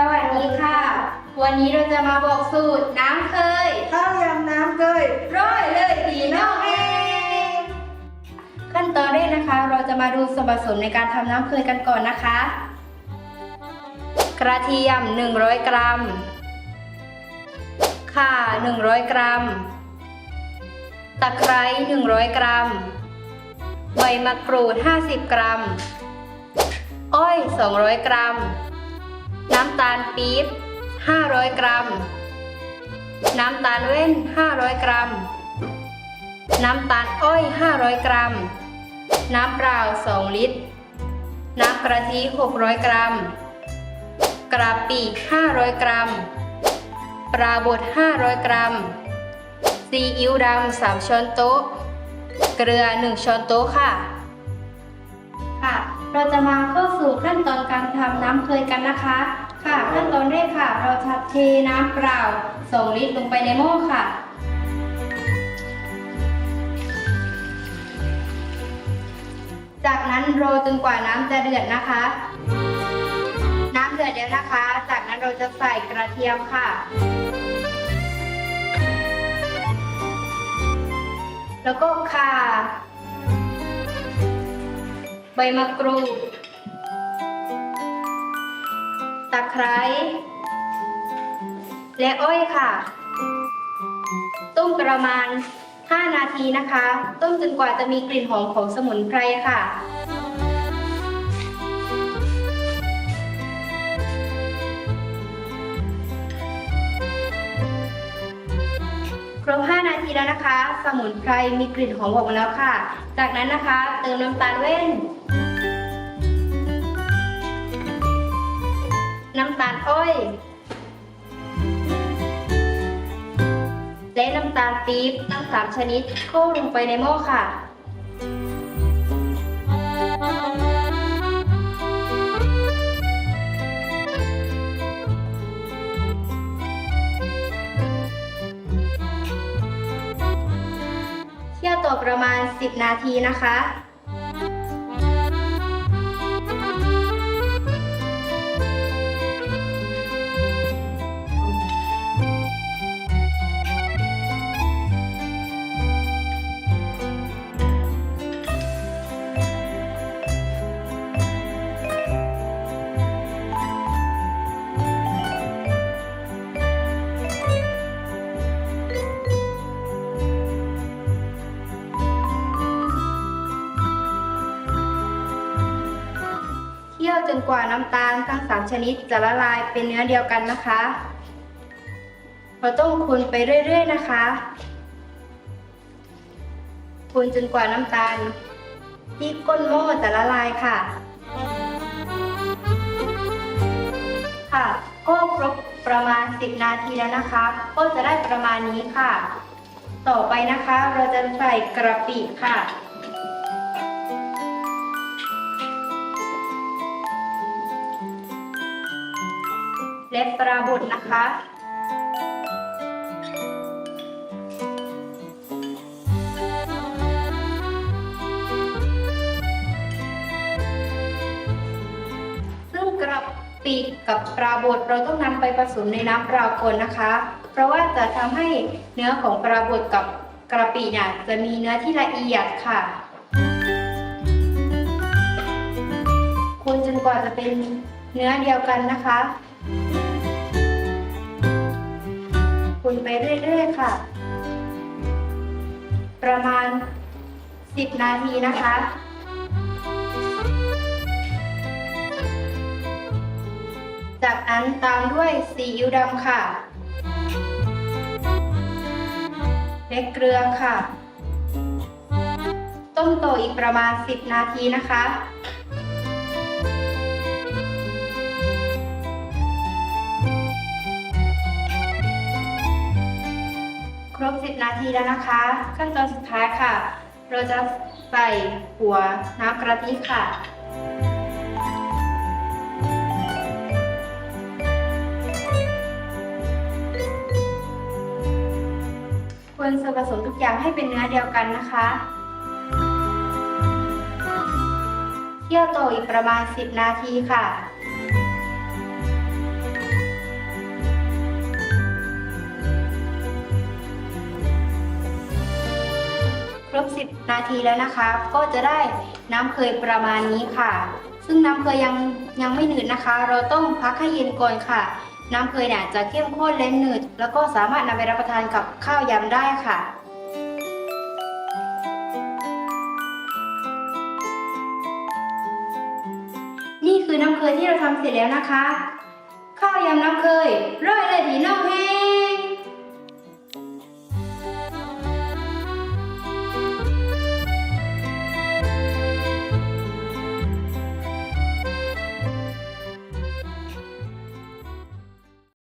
สวัสดีค่ะ วันนี้เราจะมาบอกสูตรน้ำเคย ข้าวยำน้ำเกยร้อยเลยพี่น้องเองขั้นตอนแรกนะคะ เราจะมาดูส่วนผสมในการทำน้ำเคยกันก่อนนะคะ กระเทียม 100 กรัม ข่า 100 กรัม ตะไคร้ 100 กรัม ใบมะกรูด 50 กรัม อ้อย 200 กรัม น้ำตาลปี๊บ 500 กรัม น้ำตาลเว้น 500 กรัม น้ำตาลอ้อย 500 กรัม น้ำเปล่า 2 ลิตร น้ำกะทิ 600 กรัม กระปิ 500 กรัม ปลาบด 500 กรัม ซีอิ๊วดำ 3 ช้อนโต๊ะ เกลือ 1 ช้อนโต๊ะค่ะ ค่ะ เราจะมาเข้าสู่ขั้นตอนการทำน้ำเคยกันนะคะ ค่ะขั้นตอนแรกค่ะ เราจะเทน้ำเปล่า2ลิตรลงไปในหม้อค่ะ จากนั้นรอจนกว่าน้ำจะเดือดนะคะ น้ำเดือดแล้วนะคะ จากนั้นเราจะใส่กระเทียมค่ะแล้วก็ข่า ใบมะกรูด ตะไคร้ และอ้อยค่ะ ต้มประมาณ 5 นาทีนะคะ ต้มจนกว่าจะมีกลิ่นหอมของสมุนไพรค่ะครบ5น ทีแล้วนะคะ สมุนไพรมีกลิ่นหอมออกมาแล้วค่ะ จากนั้นนะคะเติมน้ำตาลเว้น น้ำตาลอ้อยและน้ำตาลปี๊บทั้งสามชนิดโค้ลงไปในหม้อค่ะ ต่อประมาณ 10 นาทีนะคะ จนกว่าน้ำตาลทั้งสามชนิดจะละลายเป็นเนื้อเดียวกันนะคะ เราต้องคนไปเรื่อย ๆ นะคะ คนจนกว่าน้ำตาล ที่ก้นหม้อจะละลายค่ะ ค่ะ ก็ครบประมาณ 10 นาทีแล้วนะคะ ก็จะได้ประมาณนี้ค่ะ ต่อไปนะคะเราจะใส่กระปิค่ะ และปลาบดนะคะ ซึ่งกระปิกับปลาบดเราต้องนำไปผสมในน้ำปลาก่อนนะคะ เพราะว่าจะทำให้เนื้อของปลาบดกับกระปิเนี่ยจะมีเนื้อที่ละเอียดค่ะคนจนกว่าจะเป็นเนื้อเดียวกันนะคะ คุณไปเรื่อยๆค่ะ ประมาณ 10 นาทีนะคะ จากนั้นตามด้วยซีอิ๊วดำค่ะและเกลือค่ะ ต้มโตออีกประมาณ 10 นาทีนะคะ 10 นาทีแล้วนะคะ ขั้นตอนสุดท้ายค่ะ เราจะใส่หัวน้ำกะทิค่ะควรส่วนผสมทุกอย่างให้เป็นเนื้อเดียวกันนะคะเคี่ยวต่ออีกประมาณ 10 นาทีค่ะ นาทีแล้วนะคะ ก็จะได้น้ำเคยประมาณนี้ค่ะ ซึ่งน้ำเคยยังยังไม่หนืดนะคะ เราต้องพักให้เย็นก่อนค่ะ น้ำเคยเนี่ยจะเข้มข้นและหนืด แล้วก็สามารถนำไปรับประทานกับข้าวยำได้ค่ะนี่คือน้ำเคยที่เราทำเสร็จแล้วนะคะ ข้าวยำน้ำเคยร้อยเลยดีน้องแห้